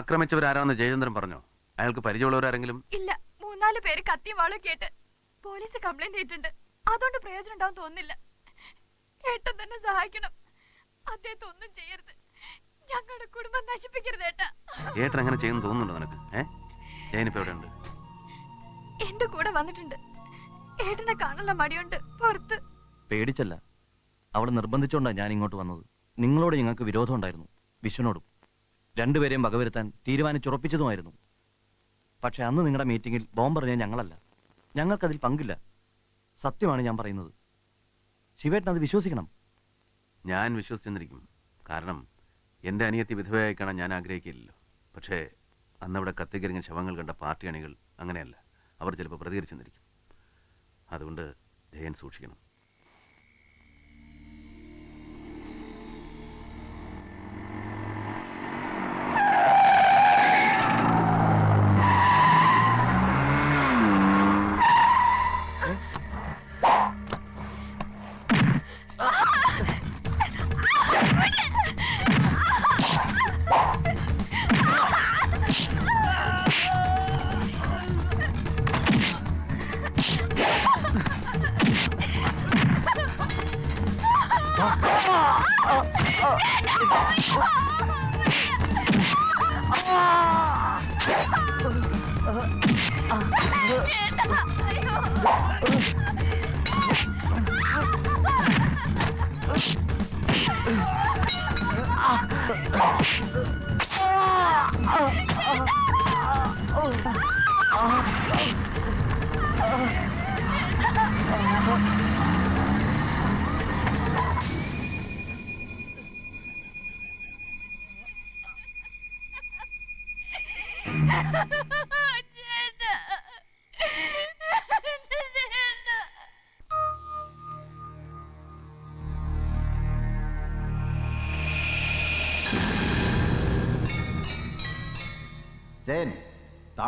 ആക്രമിച്ചവരാരാണെന്ന് ജയചന്ദ്രൻ പറഞ്ഞോ? അയാൾക്ക് പരിചയമുള്ളവരാരെങ്കിലും? ഇല്ല മൂന്നാൽ പേര് കത്തിയും വാളും കേട്ട് പോലീസ് കംപ്ലൈന്റ് ചെയ്തിട്ടുണ്ട് അതുകൊണ്ട് പ്രയോജനം ഉണ്ടാവും തോന്നുന്നില്ല. ഏട്ടൻ തന്നെ സഹായിക്കണം. അദ്ദേഹത്തെ ഒന്നും ചെയ്യരുത്. ഞങ്ങളുടെ കുടുംബം നശിപ്പിക്കരുത് ഏട്ടാ. ഏട്ടൻ അങ്ങനെ ചെയ്യുന്നു തോന്നുന്നുണ്ടോ നിനക്ക്? ഏ? ജയനിപ്പോ എവിടെയുണ്ട്? എന്റെ കൂടെ വന്നിട്ടുണ്ട്. ഏട്ടനെ കാണാനുള്ള മടിയുണ്ട്. പുറത്ത്. പേടിച്ചല്ല. അവൾ നിർബന്ധിച്ചോണ്ടാ ഞാൻ ഇങ്ങോട്ട് വന്നത്. നിങ്ങളോട് ഞങ്ങൾക്ക് വിരോധം ഉണ്ടായിരുന്നു. വിഷ്ണുനോടും രണ്ടുപേരെയും വകവരുത്താൻ തീരുമാനിച്ചുറപ്പിച്ചതുമായിരുന്നു. പക്ഷെ അന്ന് നിങ്ങളുടെ മീറ്റിംഗിൽ ബോംബെറിഞ്ഞ ഞങ്ങളല്ല. ഞങ്ങൾക്കതിൽ പങ്കില്ല. സത്യമാണ് ഞാൻ പറയുന്നത്. ശിവേട്ടൻ അത് വിശ്വസിക്കണം. ഞാൻ വിശ്വസിച്ചിരിക്കും. കാരണം എന്റെ അനിയത്തി വിധവയായി കാണാൻ ഞാൻ ആഗ്രഹിക്കില്ലല്ലോ. പക്ഷേ അന്നവിടെ കത്തിക്കരിഞ്ഞ ശവങ്ങൾ കണ്ട പാർട്ടി അണികൾ അങ്ങനെയല്ല. അവർ ചിലപ്പോൾ പ്രതികരിച്ചെന്നിരിക്കും അതുകൊണ്ട് ജയൻ സൂക്ഷിക്കണം. Oh,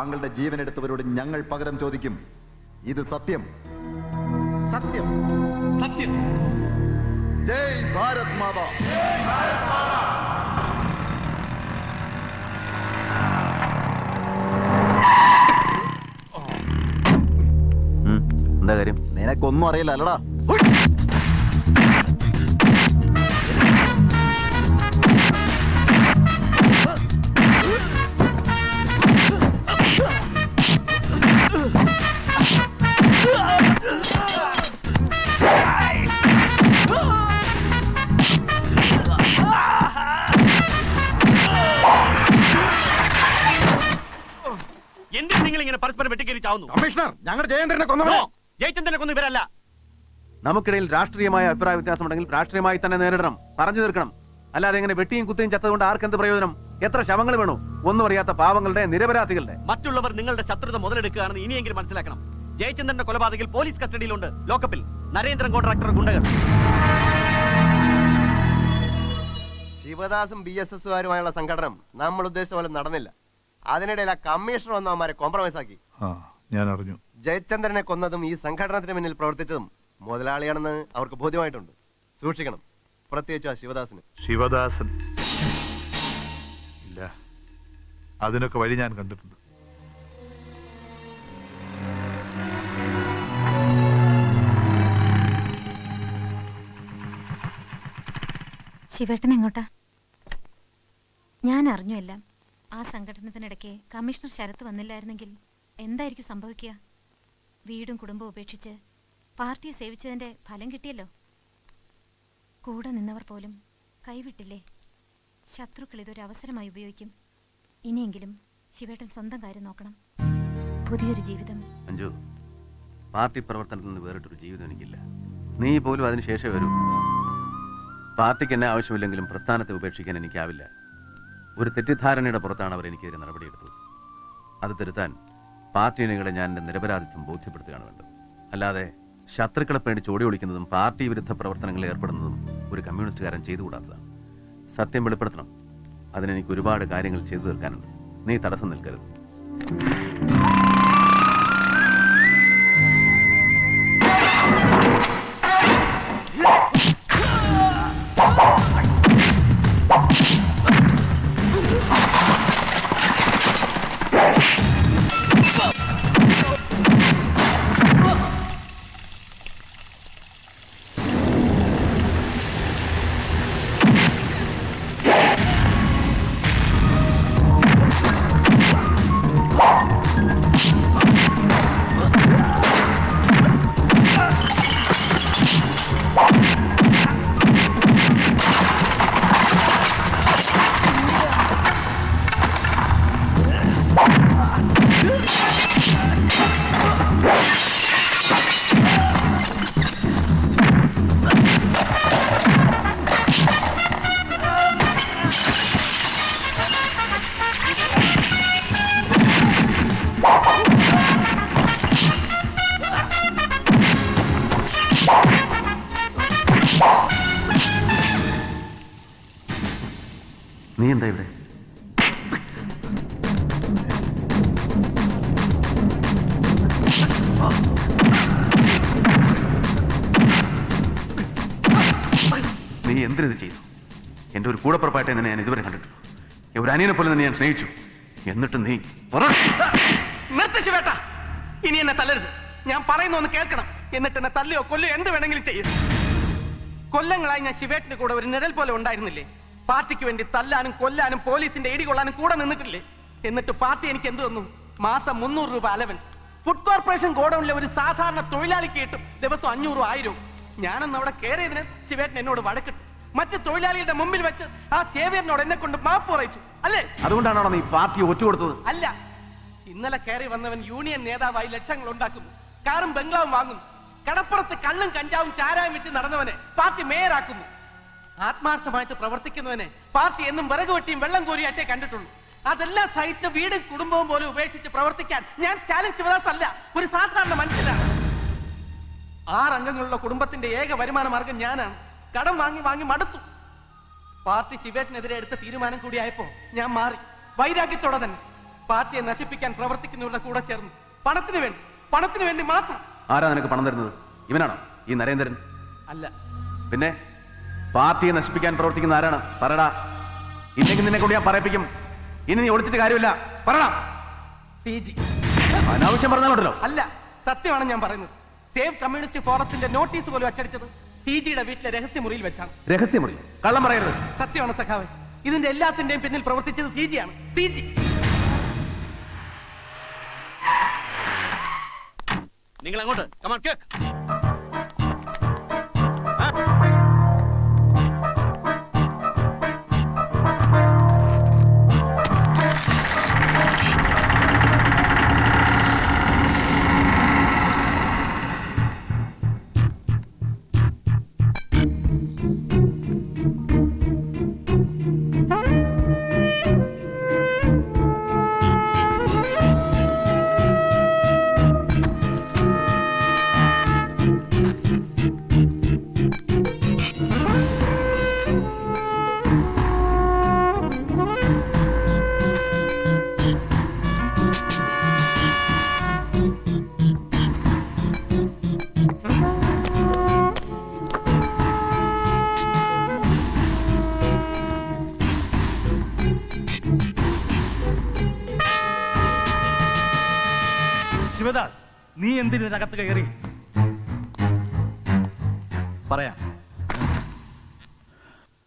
താങ്കളുടെ ജീവൻ എടുത്തവരോട് ഞങ്ങൾ പകരം ചോദിക്കും. ഇത് സത്യം. സത്യം. സത്യം. ജയ് ഭാരത് മാതാ. എന്താ കാര്യം? നിനക്കൊന്നും അറിയില്ല അല്ലടാ. കമ്മീഷണർ ഞങ്ങളുടെ ജയേന്ദ്രനെ നോ, ജയചന്ദ്രനെ കൊന്നു ഇവരല്ല. നമുക്കിടയിൽ രാഷ്ട്രീയമായ അഭിപ്രായ വ്യത്യാസമുണ്ടെങ്കിൽ രാഷ്ട്രീയമായി തന്നെ നേരിടണം. പറഞ്ഞു തീർക്കണം. അല്ലാതെ എങ്ങനെ വെട്ടിയും കുത്തിയും ചത്തതുകൊണ്ട് ആർക്കെന്ത് പ്രയോജനം? എത്ര ശവങ്ങൾ വേണു? ഒന്നും അറിയാത്ത പാവങ്ങളുടെ നിരപരാധികളുടെ. മറ്റുള്ളവർ നിങ്ങളുടെ ശത്രുത മുതലെടുക്കുകയാണെന്ന് ഇനിയെങ്കിലും മനസ്സിലാക്കണം. ജയചന്ദ്രന്റെ കൊലപാതകിൽ പോലീസ് കസ്റ്റഡിയിലുണ്ട്. ലോക്കപ്പിൽ നരേന്ദ്രൻ കോൺട്രാക്ടർ ഗുണ്ടകൾ. ശിവദാസും ബി എസ് എസുകാരുമായുള്ള സംഘടനം നമ്മൾ ഉദ്ദേശിച്ച പോലെ നടന്നില്ല. അതിനിടയിൽ ആ കമ്മീഷണർ വന്ന് അവന്മാരെ കോംപ്രമൈസ് ആക്കി. ആ. ഞാൻ അറിഞ്ഞു ജയചന്ദ്രനെ കൊന്നതും ഈ സംഘടനത്തിന് മുന്നിൽ പ്രവർത്തിച്ചതും മുതലാളിയാണെന്ന് അവർക്ക് ബോധ്യമായിട്ടുണ്ട്. സൂക്ഷിക്കണം. പ്രത്യേകിച്ച് ആ ശിവദാസിന്. ശിവദാസൻ. ഇല്ല. അതിനൊക്കെ വഴി ഞാൻ കണ്ടിട്ടുണ്ട്. ശിവേട്ടൻ എങ്ങോട്ടാ? ഞാൻ അറിഞ്ഞു എല്ലാം. ആ സംഘടനത്തിനിടയ്ക്ക് കമ്മീഷണർ ശരത്ത് വന്നില്ലായിരുന്നെങ്കിൽ എന്തായിരിക്കും സംഭവിക്കുക? വീടും കുടുംബവും ഉപേക്ഷിച്ച് പാർട്ടിയെ സേവിച്ചതിന്റെ ഫലം കിട്ടിയല്ലോ. കൂടെ നിന്നവർ പോലും കൈവിട്ടില്ലേ? ശത്രുക്കൾ ഇതൊരു അവസരമായി ഉപയോഗിക്കും. ഇനിയെങ്കിലും ശിവേട്ടൻ സ്വന്തം കാര്യം നോക്കണം. പുതിയൊരു ജീവിതം. അഞ്ജു പാർട്ടി പ്രവർത്തനത്തിൽ നിന്ന് വേറിട്ടൊരു ജീവിതം എനിക്കില്ല. നീ പോലും അതിന് ശേഷം വരൂ. പാർട്ടിക്ക് എന്നെ ആവശ്യമില്ലെങ്കിലും പ്രസ്ഥാനത്തെ ഉപേക്ഷിക്കാൻ എനിക്കാവില്ല. ഒരു തെറ്റിദ്ധാരണയുടെ പുറത്താണ് അവർ എനിക്കെതിരെ നടപടിയെടുത്തത്. അത് തിരുത്താൻ പാർട്ടി അണികളെ ഞാൻ എന്റെ നിരപരാധിത്വം ബോധ്യപ്പെടുത്തുകയാണ് വേണ്ടത്. അല്ലാതെ ശത്രുക്കളെ പേടിച്ച് ഓടി ഒളിക്കുന്നതും പാർട്ടി വിരുദ്ധ പ്രവർത്തനങ്ങളിൽ ഏർപ്പെടുന്നതും ഒരു കമ്മ്യൂണിസ്റ്റുകാരൻ ചെയ്തുകൂടാത്തതാണ്. സത്യം വെളിപ്പെടുത്തണം. അതിനെനിക്ക് ഒരുപാട് കാര്യങ്ങൾ ചെയ്തു തീർക്കാനുണ്ട്. നീ തടസ്സം നിൽക്കരുത്. നീ എന്തിനത് ചെയ്തു? എന്റെ ഒരു കൂടപ്പുറപ്പായിട്ട് തന്നെ ഞാൻ ഇതുവരെ കണ്ടിട്ടുള്ളൂ ഒരു അനിയനെ പോലെ തന്നെ ഞാൻ സ്നേഹിച്ചു. എന്നിട്ട് നീ നിർത്തിച്ചു വേട്ട ഇനി എന്നെ തല്ലരുത്. ഞാൻ പറയുന്ന ഒന്ന് കേൾക്കണം. എന്നിട്ട് എന്നെ തല്ലയോ കൊല്ലയോ എന്ത് വേണമെങ്കിലും ചെയ്യും. കൊല്ലങ്ങളായി ഞാൻ ശിവേട്ടിന്റെ കൂടെ ഒരു നിഴൽ പോലെ ഉണ്ടായിരുന്നില്ലേ? പാർട്ടിക്ക് വേണ്ടി തല്ലാനും കൊല്ലാനും പോലീസിന്റെ ഇടി കൊള്ളാനും കൂടെ നിന്നിട്ടില്ലേ? എന്നിട്ട് പാർട്ടി എനിക്ക് എന്ത് തന്നു? മാസം മുന്നൂറ് രൂപ അലവൻസ് ഫുഡ് കോർപ്പറേഷൻ ഗോഡൌണിലെ ഒരു സാധാരണ തൊഴിലാളിക്ക് കിട്ടും. ദിവസം അഞ്ഞൂറും ആയിരവും ഞാനൊന്ന് അവിടെ കയറിയതിന് ശിവേട്ടൻ എന്നോട് വഴക്കിട്ടു മറ്റു തൊഴിലാളികളുടെ മുമ്പിൽ വെച്ച് ആ സേവിയറിനോട് എന്നെ കൊണ്ട് മാപ്പ് പറയിച്ചു. അല്ലേ? അതുകൊണ്ടാണോ നീ പാർട്ടി ഒറ്റുകൊടുത്തത് അല്ല. ഇന്നലെ കയറി വന്നവൻ യൂണിയൻ നേതാവായി ലക്ഷങ്ങൾ ഉണ്ടാക്കുന്നു. കാറും ബംഗ്ലാവും വാങ്ങുന്നു. കടപ്പുറത്ത് കള്ളും കഞ്ചാവും ചാരായം വിറ്റ് നടന്നവനെ പാർട്ടി മേയറാക്കുന്നു. ആത്മാർത്ഥമായിട്ട് പ്രവർത്തിക്കുന്നവനെ പാർട്ടി എന്നും വിറക് വെട്ടിയും വെള്ളം കോരിയായിട്ടേ കണ്ടിട്ടുള്ളൂ. അതെല്ലാം സഹിച്ച വീടും കുടുംബവും പോലും ഉപേക്ഷിച്ച് പ്രവർത്തിക്കാൻ ഞാൻ ചാലഞ്ച് ശിവദാസ് അല്ല ഒരു സാധാരണ മനുഷ്യനാണ്. ആറംഗങ്ങളുള്ള കുടുംബത്തിന്റെ ഏക വരുമാന മാർഗം ഞാനാണ്. കടം വാങ്ങി വാങ്ങി മടുത്തു. പാർട്ടി ശിവേറ്റിനെതിരെ എടുത്ത തീരുമാനം കൂടിയായപ്പോ ഞാൻ മാറി. വൈരാഗ്യത്തോടെ തന്നെ പാർട്ടിയെ നശിപ്പിക്കാൻ പ്രവർത്തിക്കുന്നവരുടെ കൂടെ ചേർന്നു പണത്തിന് വേണ്ടി പണത്തിന് വേണ്ടി മാത്രം. ആരാ നിനക്ക് പണം തരുന്നത്? ഇവനാണോ? ഈ നരേന്ദ്രൻ? അല്ല. പിന്നെ പാർട്ടിയെ നശിപ്പിക്കാൻ പ്രവർത്തിക്കുന്ന ആരാണ്? പറടാ. ഇല്ലെങ്കിൽ നിന്നെ കൂടി ഞാൻ പറയിപ്പിക്കും. ഇനി നീ ഒളിച്ചിട്ട് കാര്യമില്ല. പറടാ. C G. അനാവശ്യം പറഞ്ഞാലുണ്ടല്ലോ. അല്ല സത്യമാണ് ഞാൻ പറയുന്നത്. സേവ് കമ്മ്യൂണിസ്റ്റ് ഫോറത്തിന്റെ നോട്ടീസ് പോലും അച്ചടിച്ചത് സി ജിയുടെ വീട്ടിലെ രഹസ്യമുറിയിൽ വെച്ചാണ്. രഹസ്യമുറി? കള്ളം പറയരുത്. സത്യമാണ് സഖാവേ? ഇതിന്റെ എല്ലാത്തിന്റെയും പിന്നിൽ പ്രവർത്തിച്ചത് സി ജി ആണ് സി ജി നിങ്ങൾ അങ്ങോട്ട് കമാൻ കേക്ക് എന്തിനു ഇതിനകത്ത് കയറി? പറയാ.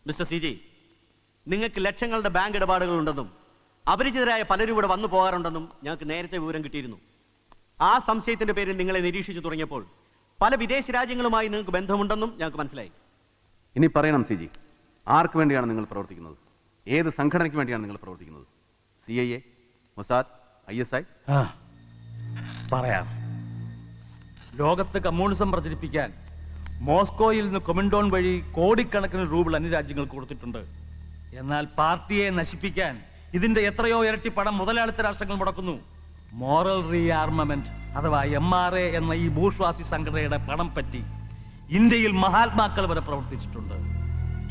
മിസ്റ്റർ സി ജി നിങ്ങൾക്ക് ലക്ഷങ്ങളുടെ ബാങ്ക് ഇടപാടുകൾ ഉണ്ടെന്നും അപരിചിതരായ പലരും ഇവിടെ വന്നു പോകാറുണ്ടെന്നും ഞങ്ങൾക്ക് നേരത്തെ വിവരം കിട്ടിയിരുന്നു. ആ സംശയത്തിന്റെ പേരിൽ നിങ്ങളെ നിരീക്ഷിച്ചു തുടങ്ങിയപ്പോൾ പല വിദേശ രാജ്യങ്ങളുമായി നിങ്ങൾക്ക് ബന്ധമുണ്ടെന്നും ഞങ്ങൾക്ക് മനസ്സിലായി. ഇനി പറയണം സി ജി. ആർക്ക് വേണ്ടിയാണ് നിങ്ങൾ പ്രവർത്തിക്കുന്നത്? ഏത് സംഘടനയ്ക്ക് വേണ്ടിയാണ് നിങ്ങൾ പ്രവർത്തിക്കുന്നത്? C I A Mossad I S I? ആ, പറയാം. ലോകത്ത് കമ്മ്യൂണിസം പ്രചരിപ്പിക്കാൻ മോസ്കോയിൽ നിന്ന് കൊമിൻഡോൺ വഴി കോടിക്കണക്കിന് രൂപ അന്യരാജ്യങ്ങൾക്ക് കൊടുത്തിട്ടുണ്ട്. എന്നാൽ പാർട്ടിയെ നശിപ്പിക്കാൻ ഇതിന്റെ എത്രയോ ഇരട്ടി പണം മുതലാളിത്ത രാഷ്ട്രങ്ങൾ മുടക്കുന്നു. മോറൽ റീആർമമെന്റ് അഥവാ എം ആർ എ എന്ന ഈ ഭൂഷ്വാസി സംഘടനയുടെ പണം പറ്റി ഇന്ത്യയിൽ മഹാത്മാക്കൾ വരെ പ്രവർത്തിച്ചിട്ടുണ്ട്.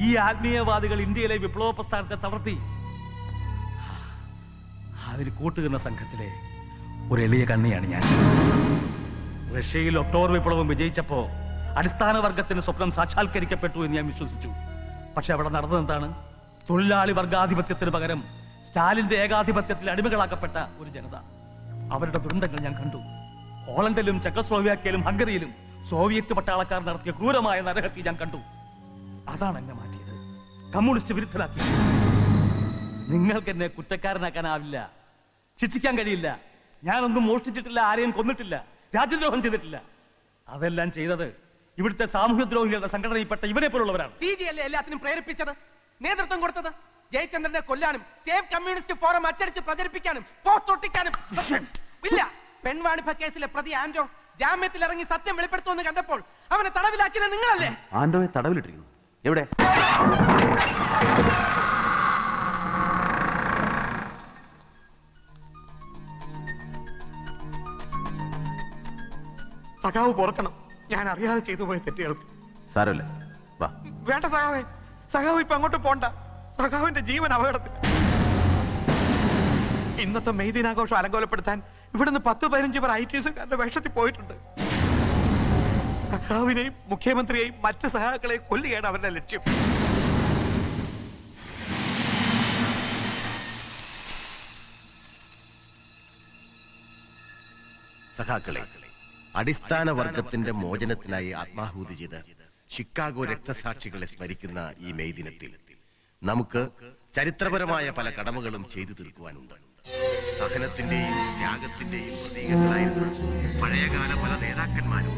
ഈ ആത്മീയവാദികൾ ഇന്ത്യയിലെ വിപ്ലവ പ്രസ്ഥാനത്തെ തളർത്തി. അതിന് കൂട്ടുകുന്ന സംഘത്തിലെ ഒരു എളിയ കണ്ണിയാണ് ഞാൻ. റഷ്യയിൽ ഒക്ടോബർ വിപ്ലവം വിജയിച്ചപ്പോ അടിസ്ഥാന വർഗത്തിന് സ്വപ്നം സാക്ഷാത്കരിക്കപ്പെട്ടു എന്ന് ഞാൻ വിശ്വസിച്ചു. പക്ഷെ അവിടെ നടന്നത് എന്താണ്? തൊഴിലാളി വർഗാധിപത്യത്തിന് പകരം സ്റ്റാലിന്റെ ഏകാധിപത്യത്തിൽ അടിമകളാക്കപ്പെട്ട ഒരു ജനത. അവരുടെ ദുരന്തങ്ങൾ ഞാൻ കണ്ടു. ഹോളണ്ടിലും ചെക്കസ്ലോവാക്യയിലും ഹംഗറിയിലും സോവിയറ്റ് പട്ടാളക്കാർ നടത്തിയ ക്രൂരമായ നരഹത്യ ഞാൻ കണ്ടു. അതാണ് എന്നെ മാറ്റിയത്. കമ്മ്യൂണിസ്റ്റ് വിരുദ്ധരാക്കി നിങ്ങൾക്ക് എന്നെ കുറ്റക്കാരനാക്കാനാവില്ല. ശിക്ഷിക്കാൻ കഴിയില്ല. ഞാനൊന്നും മോഷ്ടിച്ചിട്ടില്ല ആരെയും കൊന്നിട്ടില്ല. രാജ്യദ്രോഹം ചെയ്തിട്ടില്ല. അതെല്ലാം ചെയ്തത് ഇവിടുത്തെ സാമൂഹ്യദ്രോഹികളുടെ സംഘടനയിൽപ്പെട്ട ഇവരെ പോലുള്ളവരാണ്. സി ജി അല്ലേ എല്ലാത്തിനും പ്രേരിപ്പിച്ചത്? നേതൃത്വം കൊടുത്തത്? ജയചന്ദ്രനെ കൊല്ലാനും സേവ് കമ്മ്യൂണിസ്റ്റ് ഫോറം അച്ചടിച്ച് പ്രചരിപ്പിക്കാനും പോസ്റ്റ് ഒട്ടിക്കാനും. ഇല്ല. പെൺവാണിഭ കേസിലെ പ്രതി ആന്റോ ജാമ്യത്തിൽ ഇറങ്ങി സത്യം വെളിപ്പെടുത്തുമെന്ന് കണ്ടപ്പോൾ അവനെ തടവിലാക്കിയത് നിങ്ങളല്ലേ? ആൻഡോയെ തടവിലിട്ടിരിക്കുന്നു. എവിടെ? സഖാവ് പൊറക്കണം. ഞാൻ അറിയാതെ ചെയ്തു പോയ തെറ്റുകൾക്ക്. സാരമില്ല. വാ. വേണ്ട സഖാവേ. സഖാവ് ഇപ്പൊ അങ്ങോട്ട് പോണ്ട. സഖാവിന്റെ ജീവൻ അപകടത്തിൽ. ഇന്നത്തെ മെയ് ദിനാഘോഷം അലങ്കോലപ്പെടുത്താൻ ഇവിടുന്ന് പത്ത് പതിനഞ്ച് പേർ ഐ ടി എസുകാരുടെ വേഷത്തിൽ പോയിട്ടുണ്ട്. സഖാവിനെയും മുഖ്യമന്ത്രിയെയും മറ്റ് സഖാക്കളെയും കൊല്ലുകയാണ് അവരുടെ ലക്ഷ്യം. സഖാക്കളെ അടിസ്ഥാന വർഗത്തിന്റെ മോചനത്തിനായി ആത്മാഹൂതി ചെയ്ത് ഷിക്കാഗോ രക്തസാക്ഷികളെ സ്മരിക്കുന്ന ഈ മെയ് ദിനത്തിൽ നമുക്ക് ചരിത്രപരമായ പല കടമകളും ചെയ്തു തീർക്കുവാനുണ്ട്. സഹനത്തിന്റെയും ത്യാഗത്തിന്റെയും പ്രതീകങ്ങളായിരുന്ന പഴയകാല പല നേതാക്കന്മാരും.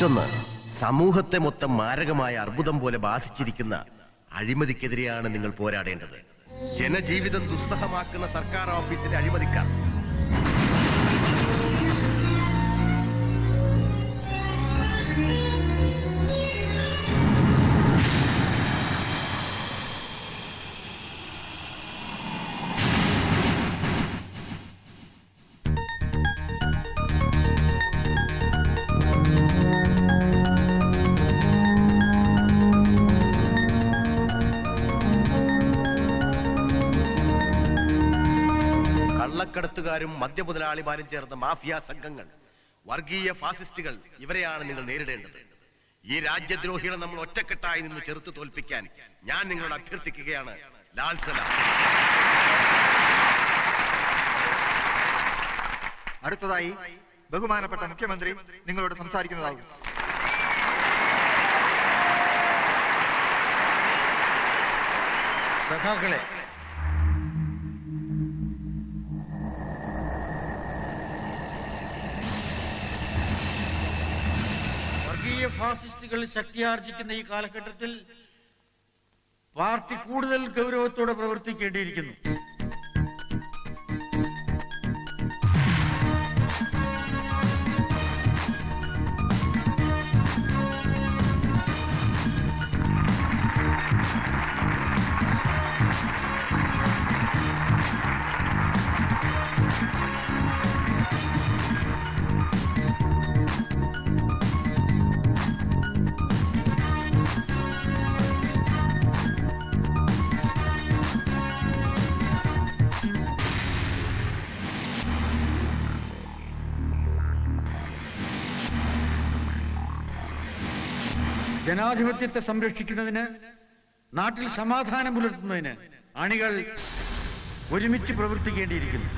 മറ്റൊന്ന് സമൂഹത്തെ മൊത്തം മാരകമായ അർബുദം പോലെ ബാധിച്ചിരിക്കുന്ന അഴിമതിക്കെതിരെയാണ് നിങ്ങൾ പോരാടേണ്ടത്. ജനജീവിതം ദുസ്സഹമാക്കുന്ന സർക്കാർ ഓഫീസിലെ അഴിമതിക്കാർ. കള്ളക്കടത്തുകാരും മദ്യമുതലാളിമാരും ചേർന്ന മാഫിയ സംഘങ്ങൾ വർഗീയ ഫാസിസ്റ്റുകൾ ഇവരെയാണ് നിങ്ങൾ നേരിടേണ്ടത്. ഈ രാജ്യദ്രോഹികളെ നമ്മൾ ഒറ്റക്കെട്ടായി നിന്ന് ചെറുത്ത് തോൽപ്പിക്കാൻ ഞാൻ നിങ്ങളോട് അഭ്യർത്ഥിക്കുകയാണ്. ലാൽ സലാം. അടുത്തതായി ബഹുമാനപ്പെട്ട മുഖ്യമന്ത്രി നിങ്ങളോട് സംസാരിക്കുന്നതാകും സഖാക്കളെ വർഗീയ ഫാസിസ്റ്റുകൾ ശക്തിയാർജിക്കുന്ന ഈ കാലഘട്ടത്തിൽ പാർട്ടി കൂടുതൽ ഗൗരവത്തോടെ പ്രവർത്തിക്കേണ്ടിയിരിക്കുന്നു. ജനാധിപത്യത്തെ സംരക്ഷിക്കുന്നതിന് നാട്ടിൽ സമാധാനം പുലർത്തുന്നതിന് അണികൾ ഒരുമിച്ച് പ്രവർത്തിക്കേണ്ടിയിരിക്കുന്നു.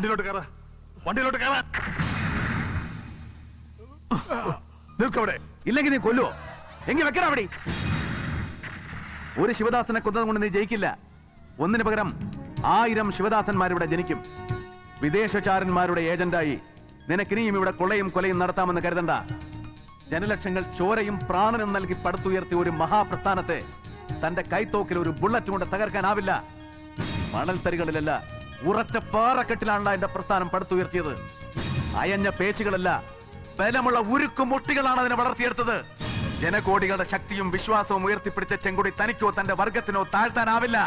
വണ്ടിയിലോട്ട് കയറ വണ്ടിയിലോട്ട് കയറ നിൽക്കവിടെ. ഇല്ലെങ്കിൽ നീ കൊല്ലുവോ? എങ്കിൽ വെക്കണം അവിടെ. ഒരു ശിവദാസനെ കൊന്നത് കൊണ്ട് നീ ജയിക്കില്ല. ഒന്നിനു പകരം ആയിരം ശിവദാസന്മാരിവിടെ ജനിക്കും. വിദേശചാരന്മാരുടെ ഏജന്റായി. നിനക്കിനിയും ഇവിടെ കൊള്ളയും കൊലയും നടത്താമെന്ന് കരുതണ്ട. ജനലക്ഷങ്ങൾ ചോരയും പ്രാണനും നൽകി പടുത്തുയർത്തിയ ഒരു മഹാപ്രസ്ഥാനത്തെ തന്റെ കൈത്തോക്കിൽ ഒരു ബുള്ളറ്റ് കൊണ്ട് തകർക്കാനാവില്ല. മണൽത്തരികളിലല്ല ഉറച്ച പാറക്കെട്ടിലാണല്ലോ എന്റെ പ്രസ്ഥാനം പടുത്തുയർത്തിയത്. അയഞ്ഞ പേശികളല്ല ബലമുള്ള ഉരുക്കു മുട്ടികളാണ് അതിനെ വളർത്തിയെടുത്തത്. ജനകോടികളുടെ ശക്തിയും വിശ്വാസവും ഉയർത്തിപ്പിടിച്ച ചെങ്കുടി തനിക്കോ തന്റെ വർഗത്തിനോ താഴ്ത്താനാവില്ല.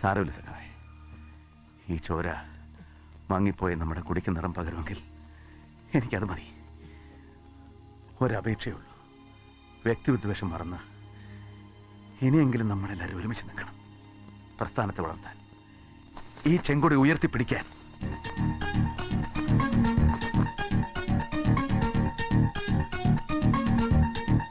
സാരമില്ല സഖാവേ. ഈ ചോര മങ്ങിപ്പോയ നമ്മുടെ കുടിക്ക് നിറം പകരുമെങ്കിൽ എനിക്കത് മതി. ഒരപേക്ഷയുള്ളൂ വ്യക്തിവിദ്വേഷം മറന്ന് ഇനിയെങ്കിലും നമ്മളെല്ലാവരും ഒരുമിച്ച് നിൽക്കണം. പ്രസ്ഥാനത്തെ വളർത്താൻ. ഈ ചെങ്കൊടി ഉയർത്തിപ്പിടിക്കാൻ.